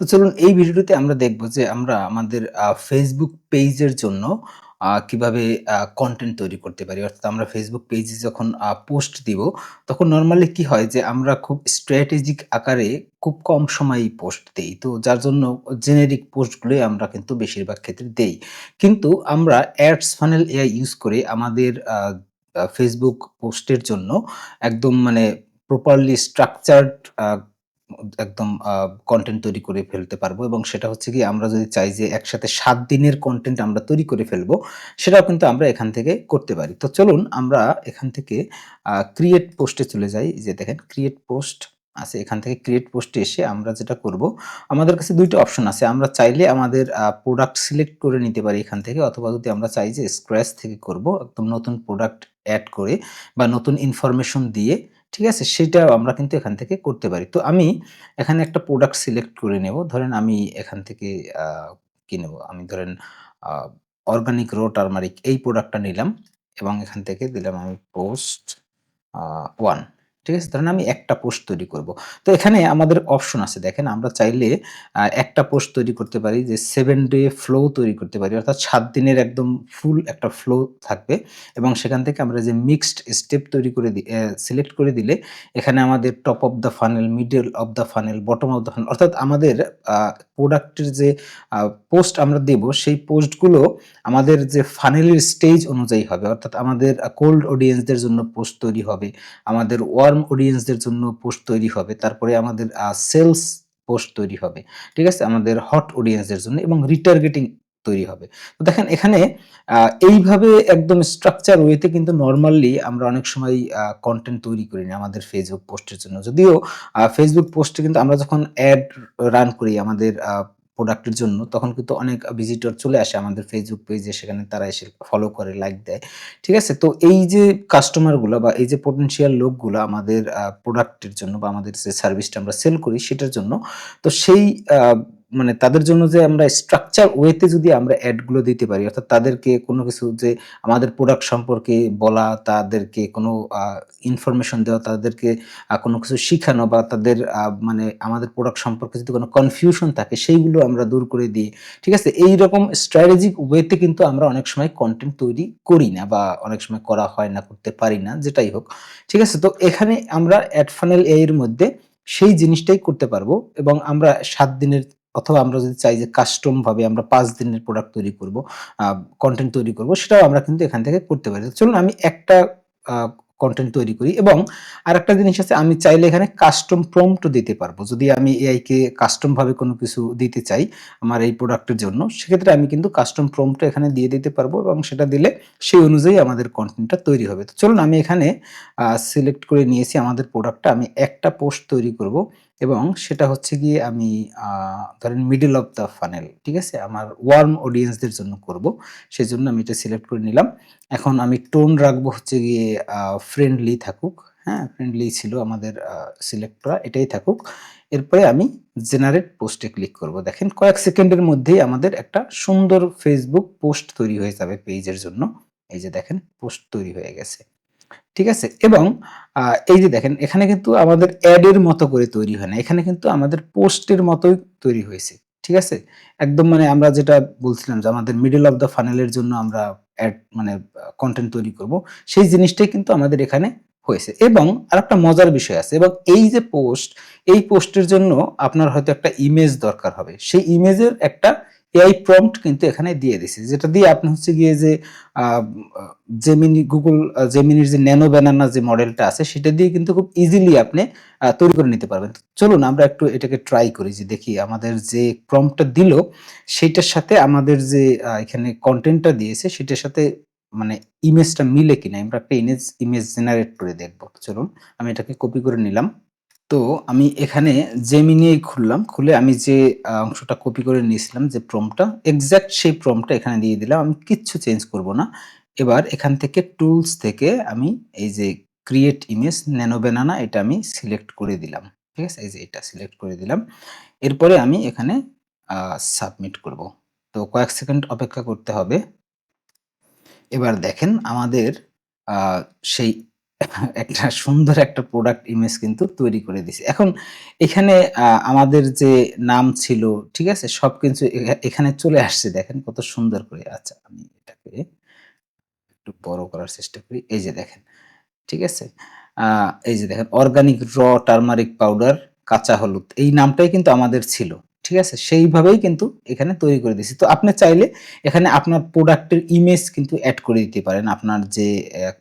তো চলুন এই ভিডিওটিতে আমরা দেখব যে আমরা আমাদের Facebook পেজের জন্য কীভাবে কনটেন্ট তৈরি করতে পারি। অর্থাৎ আমরা Facebook পেজে যখন পোস্ট দিব, তখন নরমালি কি হয় যে আমরা খুব স্ট্র্যাটেজিক আকারে খুব কম সময়েই পোস্ট দেই। তো যার জন্য জেনেরিক পোস্টগুলোই আমরা কিন্তু বেশিরভাগ ক্ষেত্রে দেই। কিন্তু আমরা অ্যাডস ফানেল এআই ইউজ করে আমাদের আ পোস্টের জন্য একদম মানে প্রপারলি স্ট্রাকচারড একদম কন্টেন্ট তৈরি করে ফেলতে পারব এবং সেটা হচ্ছে গিয়ে আমরা যদি চাই যে একসাথে সাত দিনের কন্টেন্ট আমরা তৈরি করে ফেলব, সেটাও কিন্তু আমরা এখান থেকে করতে পারি। তো চলুন আমরা এখান থেকে ক্রিয়েট পোস্টে চলে যাই। যে দেখেন ক্রিয়েট পোস্ট আছে। এখান থেকে ক্রিয়েট পোস্টে এসে আমরা যেটা করব, আমাদের কাছে দুইটা অপশন আছে। আমরা চাইলে আমাদের প্রোডাক্ট সিলেক্ট করে নিতে পারি এখান থেকে অথবা যদি আমরা চাই যে স্ক্র্যাচ থেকে করব, একদম নতুন প্রোডাক্ট অ্যাড করে বা নতুন ইনফরমেশন দিয়ে ঠিক আছে? সেটাও আমরা কিন্তু এখান থেকে করতে পারি। তো আমি এখানে একটা প্রোডাক্ট সিলেক্ট করে নেব। ধরেন আমি এখান থেকে কি নেব? আমি ধরেন অর্গানিক রো টারমারিক এই প্রোডাক্টটা নিলাম এবং এখান থেকে দিলাম আমি পোস্ট 1 ঠিক আছে? ধরেন আমি একটা পোস্ট তৈরি করব। তো এখানে আমাদের অপশন আছে দেখেন আমরা চাইলে একটা পোস্ট তৈরি করতে পারি যে সেভেন ডে ফ্লো তৈরি করতে পারি। অর্থাৎ সাত দিনের একদম ফুল একটা ফ্লো থাকবে এবং সেখান থেকে আমরা যে মিক্সড স্টেপ তৈরি করে সিলেক্ট করে দিলে এখানে আমাদের top of the funnel, middle of the funnel, bottom of the funnel অর্থাৎ আমাদের প্রোডাক্টের যে পোস্ট আমরা দেব সেই পোস্টগুলো আমাদের যে ফানেলের স্টেজ অনুযায়ী হবে। অর্থাৎ আমাদের কোল্ড অডিয়েন্সদের জন্য পোস্ট তৈরি হবে। আমাদের ওয়ার্ম অডিয়েন্সদের জন্য পোস্ট তৈরি হবে। তারপরে আমাদের সেলস পোস্ট তৈরি হবে। ঠিক আছে? আমাদের হট অডিয়েন্সদের জন্য এবং রিটার্গেটিং তৈরি হবে। তো দেখেন এখানে এইভাবে একদম স্ট্রাকচার ওয়েতে কিন্তু নরমালি আমরা অনেক সময় কনটেন্ট তৈরি করি না আমাদের ফেসবুক পোস্টের জন্য। যদিও ফেসবুক পোস্টে কিন্তু আমরা যখন অ্যাড রান করি আমাদের প্রোডাক্টের জন্য তখন কিন্তু অনেক ভিজিটর চলে আসে আমাদের ফেসবুক পেজে সেখানে তারা এসে ফলো করে, লাইক দেয়। ঠিক আছে? তো এই যে কাস্টমারগুলো বা এই যে পোটেন্সিয়াল লোকগুলো আমাদের প্রোডাক্টের জন্য বা আমাদের যে সার্ভিসটা আমরা সেল করি সেটার জন্য। তো সেই মানে তাদের জন্য যে আমরা স্ট্রাকচার ওয়েতে যদি আমরা এডগুলো দিতে পারি অর্থাৎ তাদেরকে কোনো কিছু যে আমাদের প্রোডাক্ট সম্পর্কে বলা, তাদেরকে কোনো ইনফরমেশন দেওয়া, তাদেরকে কোনো কিছু শিখানো বা তাদের মানে আমাদের প্রোডাক্ট সম্পর্কে যদি কোনো কনফিউশন থাকে সেইগুলো আমরা দূর করে দিই। ঠিক আছে? এইরকম স্ট্র্যাটেজিক ওয়েতে কিন্তু আমরা অনেক সময় কন্টেন্ট তৈরি করি না বা অনেক সময় করা হয় না, করতে পারি না, যেটাই হোক। ঠিক আছে? তো এখানে আমরা এড ফানেল এর মধ্যে সেই জিনিসটাই করতে পারব এবং আমরা সাত দিনের অথবা আমরা যদি চাই যে কাস্টম ভাবে আমরা পাঁচ দিনের প্রোডাক্ট তৈরি করব, কন্টেন্ট তৈরি করব সেটাও আমরা কিন্তু এখান থেকে করতে পারি। চলুন আমি একটা কন্টেন্ট তৈরি করি এবং আরেকটা জিনিস আছে আমি চাইলে এখানে কাস্টম প্রম্পট দিতে পারব। যদি আমি এআই কে কাস্টম ভাবে কোনো কিছু দিতে চাই আমার এই প্রোডাক্টের জন্য, সেক্ষেত্রে আমি কিন্তু কাস্টম প্রম্পট এখানে দিয়ে দিতে পারব এবং সেটা দিলে সেই অনুযায়ী আমাদের কন্টেন্টটা তৈরি হবে। তো চলুন আমি এখানে সিলেক্ট করে নিয়েছি আমাদের প্রোডাক্টটা। আমি একটা পোস্ট তৈরি করব এবং সেটা হচ্ছে গিয়ে আমি ধরেন মিডল অফ দ্য ফানেল, ঠিক আছে? আমার ওয়ার্ম অডিয়েন্সদের জন্য করব। সেই জন্য আমি এটা সিলেক্ট করে নিলাম। এখন আমি টোন রাখব হচ্ছে গিয়ে ফ্রেন্ডলি থাকুক, হ্যাঁ? ফ্রেন্ডলি ছিল আমাদের সিলেক্ট করা এটাই থাকুক। এরপরে আমি জেনারেট পোস্টে ক্লিক করব। দেখেন কয়েক সেকেন্ডের মধ্যেই আমাদের একটা সুন্দর ফেসবুক পোস্ট তৈরি হয়ে যাবে পেজের জন্য। এই যে দেখেন পোস্ট তৈরি হয়ে গেছে। ঠিক আছে? এবং এই যে দেখেন এখানে কিন্তু আমাদের এর মতো করে তৈরি হয় না। এখানে কিন্তু আমাদের পোস্টের মতোই তৈরি হয়েছে। ঠিক আছে? একদম মানে আমরা যেটা বলছিলাম যে আমাদের মিডল অফ দ্য ফানেল এর জন্য আমরা এড মানে কন্টেন্ট তৈরি করব। সেই জিনিসটাই কিন্তু আমাদের এখানে হয়েছে এবং আর একটা মজার বিষয় আছে এবং এই যে পোস্ট, এই পোস্টের জন্য আপনার হয়তো একটা ইমেজ দরকার হবে। সেই ইমেজের একটা এআই প্রম্পট কিন্তু এখানে দিয়ে দিছি। যেটা দিয়ে আপনি হচ্ছে গিয়ে যে জেমিনি আ জেমিনির যে ন্যানো ব্যানানা যে মডেলটা আছে, সেটা দিয়ে কিন্তু খুব ইজিলি আপনি তৈরি করে নিতে পারবেন। চলুন আমরা একটু এটাকে ট্রাই করি যে দেখি আমাদের যে প্রম্পটটা দিল, সেটার সাথে আমাদের যে এখানে কনটেন্টটা দিয়েছে, সেটার সাথে মানে ইমেজটা মিলে কিনা। আমরা একটা ইমেজ ইমেজ জেনারেট করে দেখব। চলুন, আমি এটাকে কপি করে নিলাম। তো আমি এখানে জেমিনি খুললাম। খুলে আমি যে অংশটা কপি করে নিয়েছিলাম, যে প্রম্পটটা এক্স্যাক্ট সেই প্রম্পটটা এখানে দিয়ে দিলাম। আমি কিচ্ছু চেঞ্জ করব না। এবার এখান থেকে টুলস থেকে আমি এই যে ক্রিয়েট ইমেজ ন্যানো ব্যানানা এটা আমি সিলেক্ট করে দিলাম। ঠিক আছে? এই যে এটা সিলেক্ট করে দিলাম। এরপরে আমি এখানে সাবমিট করব। তো কয়েক সেকেন্ড অপেক্ষা করতে হবে। এবার দেখেন আমাদের সেই একটা সুন্দর একটা প্রোডাক্ট ইমেজ কিন্তু তৈরি করে দিছি। এখন এখানে আমাদের যে নাম ছিল, ঠিক আছে? সব কিছু এখানে চলে আসছে দেখেন কত সুন্দর করে। আচ্ছা আমি এটাকে একটু বড় করার চেষ্টা করি। এই যে দেখেন, ঠিক আছে? এই যে দেখেন অর্গানিক র টারমারিক পাউডার, কাঁচা হলুদ এই নামটাই কিন্তু আমাদের ছিল। ঠিক আছে? সেইভাবেই কিন্তু এখানে তৈরি করে দিছি। তো আপনি চাইলে এখানে আপনার প্রোডাক্টের ইমেজ কিন্তু অ্যাড করে দিতে পারেন। আপনার যে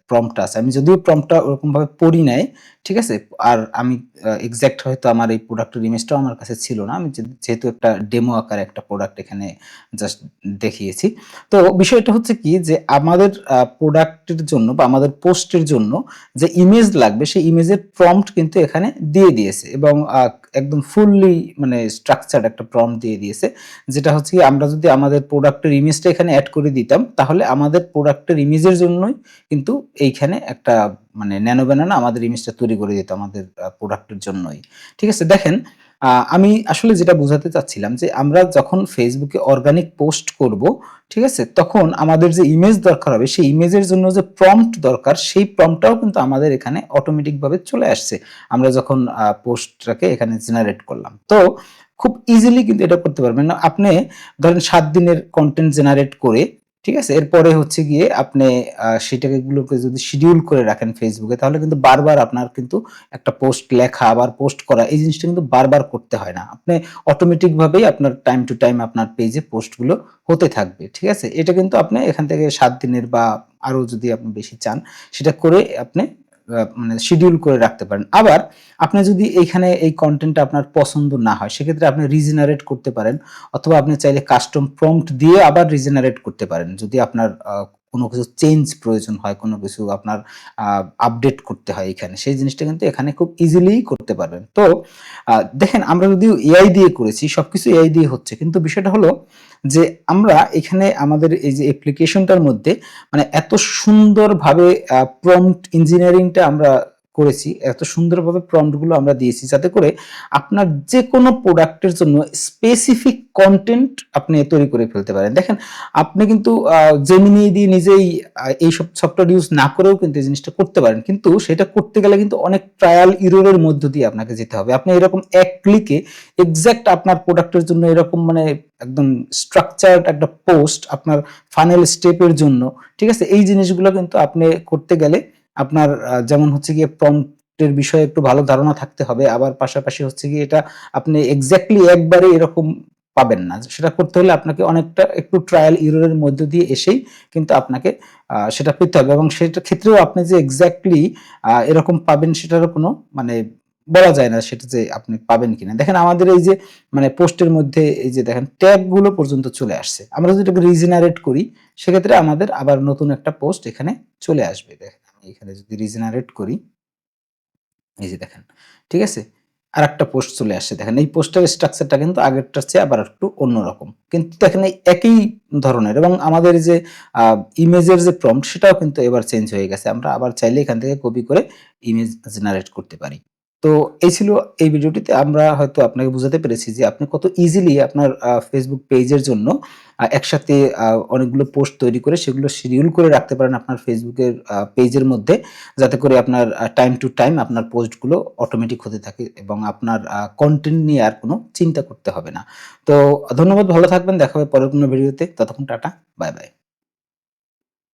প্রম্পট আছে। আমি যদিও প্রম্পটটা ওরকমভাবে পড়ি নাই। ঠিক আছে? আর আমি আ এক্সাক্ট হয়তো আমার এই প্রোডাক্টের ইমেজটাও আমার কাছে ছিল না। আমি যেহেতু একটা ডেমো আকারে একটা প্রোডাক্ট এখানে জাস্ট দেখিয়েছি। তো বিষয়টা হচ্ছে কি যে, আমাদের প্রোডাক্টের জন্য বা আমাদের পোস্টের জন্য যে ইমেজ লাগবে, সেই ইমেজের প্রম্পট কিন্তু এখানে দিয়ে দিয়েছে এবং একদম ফুললি মানে স্ট্রাকচারড একটা প্রম্পট দিয়ে দিয়েছে। যেটা হচ্ছে আমরা যদি আমাদের প্রোডাক্টের ইমেজটা এখানে অ্যাড করে দিতাম তাহলে আমাদের প্রোডাক্টের ইমেজের জন্যই কিন্তু এইখানে একটা মানে ন্যানো ব্যানানা আমাদের ইমেজটা তৈরি করে দিত আমাদের প্রোডাক্টের জন্যই। ঠিক আছে? দেখেন আমি আসলে যেটা বোঝাতে চাচ্ছিলাম যে আমরা যখন ফেসবুকে অর্গানিক পোস্ট করব, ঠিক আছে? তখন আমাদের যে ইমেজ দরকার হবে সেই ইমেজের জন্য যে প্রম্পট দরকার সেই প্রম্পটটাও কিন্তু আমাদের এখানে অটোমেটিক ভাবে চলে আসছে। আমরা যখন পোস্টটাকে এখানে জেনারেট করলাম। তো খুব ইজিলি কিন্তু এটা করতে পারবেন। না আপনি ধরেন সাত দিনের কন্টেন্ট জেনারেট করে, ঠিক আছে? এরপরে হচ্ছে গিয়ে আপনি আ সেটাকে গুলোকে যদি শিডিউল করে রাখেন ফেসবুকে তাহলে কিন্তু বারবার আপনার কিন্তু একটা পোস্ট লেখা আবার পোস্ট করা এই জিনিসটা কিন্তু বারবার করতে হয় না। আপনি অটোমেটিক ভাবেই আপনার টাইম টু টাইম আপনার পেজে পোস্টগুলো হতে থাকবে। ঠিক আছে? এটা কিন্তু আপনি এখান থেকে সাত দিনের বা আরও যদি আপনি বেশি চান সেটা করে আপনি মানে শিডিউল করে রাখতে পারেন। আবার আপনি যদি এইখানে এই কন্টেন্ট আপনার পছন্দ না হয়, সেক্ষেত্রে আপনি রিজেনারেট করতে পারেন, অথবা আপনি চাইলে কাস্টম প্রম্পট দিয়ে আবার রিজেনারেট করতে পারেন। যদি আপনার কোনো কিছু চেঞ্জ প্রয়োজন হয়, কোনো কিছু আপনার আপডেট করতে হয় এখানে। সেই জিনিসটা কিন্তু এখানে খুব ইজিলি করতে পারবেন। তো দেখেন আমরা যদিও এআই দিয়ে করেছি, সব কিছু এআই দিয়ে হচ্ছে। কিন্তু বিষয়টা হলো যে আমরা এখানে আমাদের এই যে অ্যাপ্লিকেশনটার মধ্যে মানে এত সুন্দরভাবে প্রম্পট ইঞ্জিনিয়ারিংটা আমরা করেছি। এত সুন্দরভাবে প্রম্পটগুলো আমরা দিয়েছি যাতে করে আপনার যেকোনো প্রোডাক্টের জন্য স্পেসিফিক কন্টেন্ট আপনি তৈরি করে ফেলতে পারেন। দেখেন আপনি কিন্তু Gemini দিয়ে নিজেই আ এইসব সফটওয়্যার ইউজ না করেও কিন্তু এই জিনিসটা করতে পারেন। কিন্তু সেটা করতে গেলে কিন্তু অনেক ট্রায়াল এরর এর মধ্য দিয়ে আপনাকে যেতে হবে। আপনি এরকম এক ক্লিকে এক্সাক্ট আপনার প্রোডাক্টের জন্য এরকম মানে একদম স্ট্রাকচারড একটা পোস্ট আপনার ফাইনাল স্টেপ এর জন্য, ঠিক আছে? এই জিনিসগুলো কিন্তু আপনি করতে গেলে আপনার যেমন হচ্ছে গিয়ে প্রম্পট এর বিষয়ে একটু ভালো ধারণা থাকতে হবে। আবার পাশাপাশি হচ্ছে গিয়ে এটা আপনি এক্স্যাক্টলি একবারে এরকম পাবেন না। সেটা করতে হলে আপনাকে অনেকটা একটু ট্রায়াল এর মধ্য দিয়ে এসেই কিন্তু আপনাকে সেটা পেতে হবে এবং সেটা ক্ষেত্রেও আপনি যে এক্স্যাক্টলি এরকম পাবেন সেটারও কোনো মানে বলা যায় না সেটা যে আপনি পাবেন কিনা। দেখেন আমাদের এই যে মানে পোস্টের মধ্যে এই যে দেখেন ট্যাগগুলো পর্যন্ত চলে আসছে। আমরা যদি এটাকে রিজেনারেট করি, সেক্ষেত্রে আমাদের আবার নতুন একটা পোস্ট এখানে চলে আসবে। দেখেন এখানে যদি রিজেনারেট করি এই যে দেখেন, ঠিক আছে? আর একটা পোস্ট চলে আসে দেখেন। এই পোস্টের স্ট্রাকচারটা কিন্তু আগেরটার চেয়ে আবার একটু অন্যরকম। কিন্তু দেখেন এই একই ধরনের এবং আমাদের যে ইমেজের যে প্রম্পট সেটাও কিন্তু এবার চেঞ্জ হয়ে গেছে। আমরা আবার চাইলে এখান থেকে কপি করে ইমেজ জেনারেট করতে পারি। তো এই ছিল এই ভিডিওটিতে আমরা হয়তো আপনাকে বুঝাতে পেরেছি যে আপনি কত ইজিলি আপনার ফেসবুক পেজের জন্য একসাথে অনেকগুলো পোস্ট তৈরি করে সেগুলো শিডিউল করে রাখতে পারেন আপনার ফেসবুকের পেজের মধ্যে। যাতে করে আপনার টাইম টু টাইম আপনার পোস্টগুলো অটোমেটিক হতে থাকে এবং আপনার কন্টেন্ট নিয়ে আর কোনো চিন্তা করতে হবে না। তো ধন্যবাদ ভালো থাকবেন। দেখা হবে পরের কোনো ভিডিওতে। ততক্ষণ টাটা। By, by.